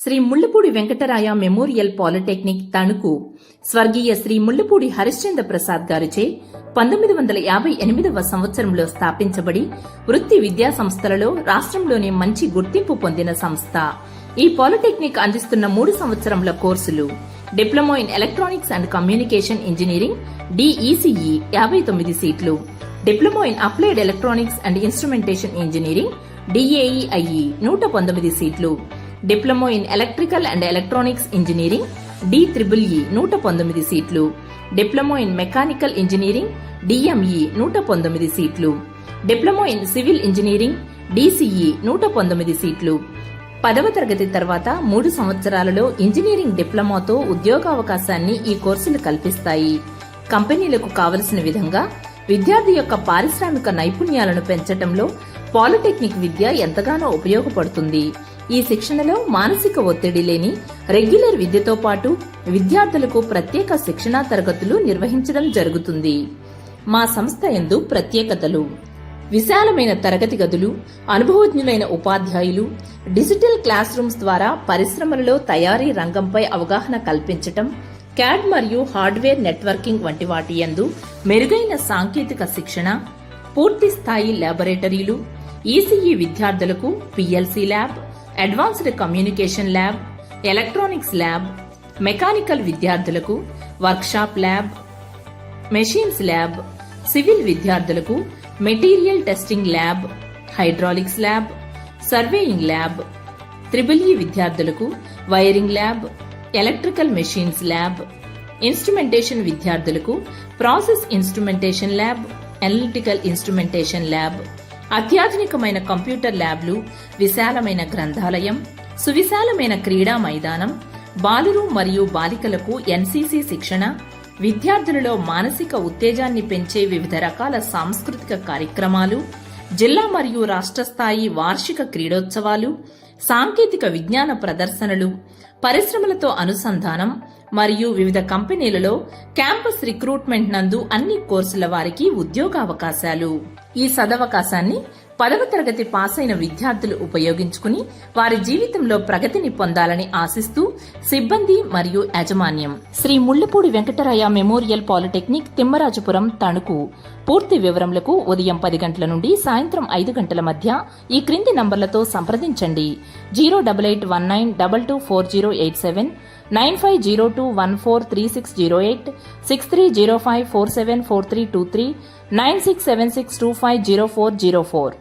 Shri Mullapudi Venkataraya memorial polytechnic Tanuku స్వర్గీయ శ్రీ ముళ్ళపూడి హరిశ్చంద్ర ప్రసాద్ గారిచే పంతొమ్మిది వందల యాభై ఎనిమిదవ సంవత్సరంలో స్థాపించబడి వృత్తి విద్యా సంస్థలలో రాష్ట్రంలోనే మంచి గుర్తింపు పొందిన సంస్థ. ఈ పాలిటెక్నిక్ అందిస్తున్న మూడు సంవత్సరముల కోర్సులు diploma in electronics and communication engineering DECE యాభై తొమ్మిది సీట్లు diploma in applied electronics and instrumentation engineering DAEIE నూట పంతొమ్మిది సీట్లు diploma in electrical and electronics engineering D triple E నూట పంతొమ్మిది సీట్లు. Diploma in mechanical engineering DME నూట పంతొమ్మిది సీట్లు. Diploma in civil engineering DCE నూట పంతొమ్మిది సీట్లు. పదవ తరగతి తర్వాత మూడు సంవత్సరాలలో ఇంజనీరింగ్ డిప్లొమాతో ఉద్యోగావకాశాన్ని ఈ కోర్సులు కల్పిస్తాయి. కంపెనీలకు కావలసిన విధంగా విద్యార్థి యొక్క పారిశ్రామిక నైపుణ్యాలను పెంచటంలో పాలిటెక్నిక్ విద్య ఎంతగానో ఉపయోగపడుతుంది. ఈ శిక్షణలో మానసిక ఒత్తిడి లేని రెగ్యులర్ విద్యతో పాటు విద్యార్థులకు ప్రత్యేక శిక్షణా తరగతులు నిర్వహించడం జరుగుతుంది. మా సంస్థ ఎందు ప్రత్యేకతలు. విశాలమైన తరగతి గదులు అనుభవజ్ఞులైన ఉపాధ్యాయులు డిజిటల్ క్లాస్ రూమ్స్ ద్వారా పరిశ్రమలలో తయారీ రంగంపై అవగాహన కల్పించటం క్యాడ్ మరియు హార్డ్వేర్ నెట్వర్కింగ్ వంటి వాటి యందు మెరుగైన సాంకేతిక శిక్షణ పూర్తి స్థాయి ల్యాబొరేటరీలు ఈసీఈ విద్యార్థులకు PLC lab advanced communication lab electronics lab mechanical విద్యార్థులకు workshop lab machines lab civil విద్యార్థులకు material testing lab hydraulics lab surveying lab triple E విద్యార్థులకు wiring lab electrical machines lab instrumentation విద్యార్థులకు process instrumentation lab analytical instrumentation lab. అత్యాధునికమైన computer ల్యాబ్లు విశాలమైన గ్రంథాలయం సువిశాలమైన క్రీడా మైదానం బాలురు మరియు బాలికలకు ఎన్సీసీ శిక్షణ విద్యార్థులలో మానసిక ఉత్తేజాన్ని పెంచే వివిధ రకాల సాంస్కృతిక కార్యక్రమాలు జిల్లా మరియు రాష్ట్ర స్థాయి వార్షిక క్రీడోత్సవాలు సాంకేతిక విజ్ఞాన ప్రదర్శనలు పరిశ్రమలతో అనుసంధానం మరియు వివిధ కంపెనీలలో క్యాంపస్ రిక్రూట్మెంట్ నందు అన్ని కోర్సుల వారికి ఉద్యోగావకాశాలు. ఈ సదవకాశాన్ని పదవ తరగతి పాస్ అయిన విద్యార్థులు ఉపయోగించుకుని వారి జీవితంలో ప్రగతిని పొందాలని ఆశిస్తూ సిబ్బంది మరియు యాజమాన్యం. Shri Mullapudi Venkataraya memorial polytechnic Timmarajapuram Tanuku. పూర్తి వివరములకు ఉదయం పది గంటల నుండి సాయంత్రం ఐదు గంటల మధ్య ఈ క్రింది నంబర్లతో సంప్రదించండి. Zero double eight one nine double two four zero eight seven nine five zero two one four three six zero eight six three zero five four seven four three two three nine six seven six two five zero four zero four.